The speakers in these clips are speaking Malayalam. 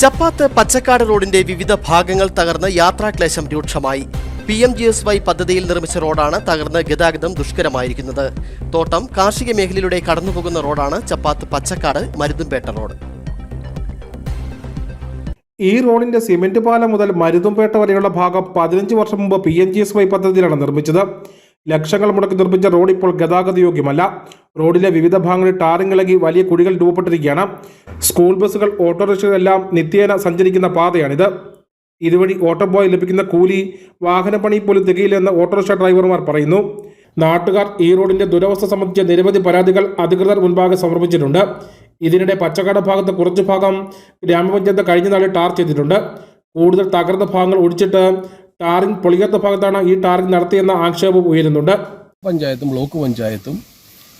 ചപ്പാത്ത് പച്ചക്കാട് റോഡിന്റെ വിവിധ ഭാഗങ്ങൾ തകർന്ന് യാത്രാക്ലേശം രൂക്ഷമായി. P M G S Y പദ്ധതിയിൽ നിർമ്മിച്ച റോഡാണ് തകർന്ന് ഗതാഗതം ദുഷ്കരമായിരിക്കുന്നത്. തോട്ടം കാർഷിക മേഖലയിലൂടെ കടന്നുപോകുന്ന റോഡാണ് ചപ്പാത്ത് പച്ചക്കാട് മരുതുംപേട്ട റോഡ്. ഈ റോഡിന്റെ സിമന്റ് പാലം മുതൽ മരുതുംപേട്ട വരെയുള്ള ഭാഗം പതിനഞ്ച് വർഷം മുമ്പ് P M G S Y പദ്ധതിയിലാണ് നിർമ്മിച്ചത്. ലക്ഷങ്ങൾ മുടക്കി നിർമ്മിച്ച റോഡ് ഇപ്പോൾ ഗതാഗത യോഗ്യമല്ല റോഡിലെ വിവിധ ഭാഗങ്ങളിൽ ടാറിംഗ് ഇളകി വലിയ കുഴികൾ രൂപപ്പെട്ടിരിക്കുകയാണ്. സ്കൂൾ ബസ്സുകൾ ഓട്ടോറിക്ഷകളെല്ലാം നിത്യേന സഞ്ചരിക്കുന്ന പാതയാണിത്. ഇതുവഴി ഓട്ടോ ബോയ് ലഭിക്കുന്ന കൂലി വാഹനപ്പണി പോലും തികയില്ലെന്ന് ഓട്ടോറിക്ഷ ഡ്രൈവർമാർ പറയുന്നു. നാട്ടുകാർ ഈ റോഡിന്റെ ദുരവസ്ഥ സംബന്ധിച്ച നിരവധി പരാതികൾ അധികൃതർ മുൻപാകെ സമർപ്പിച്ചിട്ടുണ്ട്. ഇതിനിടെ പച്ചക്കാട് ഭാഗത്ത് കുറച്ചു ഭാഗം ഗ്രാമപഞ്ചായത്ത് കഴിഞ്ഞ നാളിൽ ടാർ ചെയ്തിട്ടുണ്ട്. കൂടുതൽ തകർന്ന ഭാഗങ്ങൾ ഒഴിച്ചിട്ട് ടാറിംഗ് പൊളിയാത്ത ഭാഗത്താണ് ഈ ടാറിംഗ് നടത്തിയെന്ന ആക്ഷേപം ഉയരുന്നുണ്ട്. പഞ്ചായത്തും ബ്ലോക്ക് പഞ്ചായത്തും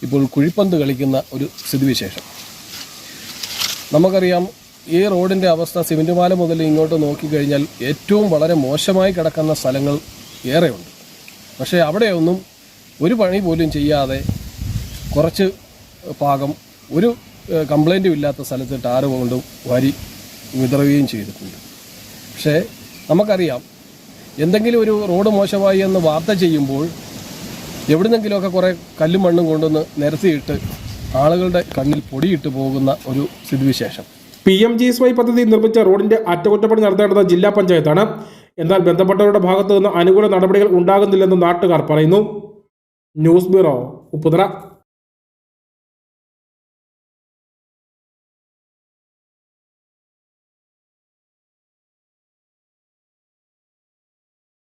ഇപ്പോൾ കുഴിപ്പന്ത് കളിക്കുന്ന ഒരു സ്ഥിതിവിശേഷം. നമുക്കറിയാം ഈ റോഡിന്റെ അവസ്ഥ സിമെന്റുമാല മുതൽ ഇങ്ങോട്ട് നോക്കിക്കഴിഞ്ഞാൽ ഏറ്റവും വളരെ മോശമായി കിടക്കുന്ന സ്ഥലങ്ങൾ ഏറെയുണ്ട്. പക്ഷേ അവിടെയൊന്നും ഒരു പണി പോലും ചെയ്യാതെ കുറച്ച് ഭാഗം ഒരു കംപ്ലൈന്റും ഇല്ലാത്ത സ്ഥലത്ത് ടാറ് കൊണ്ട് വരി വിതറുകയും ചെയ്തിട്ടുണ്ട്. പക്ഷേ നമുക്കറിയാം എന്തെങ്കിലും ഒരു റോഡ് മോശമായി എന്ന് വാർത്ത ചെയ്യുമ്പോൾ എവിടുന്നെങ്കിലുമൊക്കെ കുറേ കല്ലും മണ്ണും കൊണ്ടുവന്ന് നിരത്തിയിട്ട് ആളുകളുടെ കണ്ണിൽ പൊടിയിട്ട് പോകുന്ന ഒരു സ്ഥിതിവിശേഷം. P M G S Y പദ്ധതി നിർമ്മിച്ച റോഡിന്റെ അറ്റകുറ്റപ്പണി നടത്തേണ്ടത് ജില്ലാ പഞ്ചായത്താണ്. എന്നാൽ ബന്ധപ്പെട്ടവരുടെ ഭാഗത്തു നിന്ന് അനുകൂല നടപടികൾ ഉണ്ടാകുന്നില്ലെന്ന് നാട്ടുകാർ പറയുന്നു. News bureau Upputhara.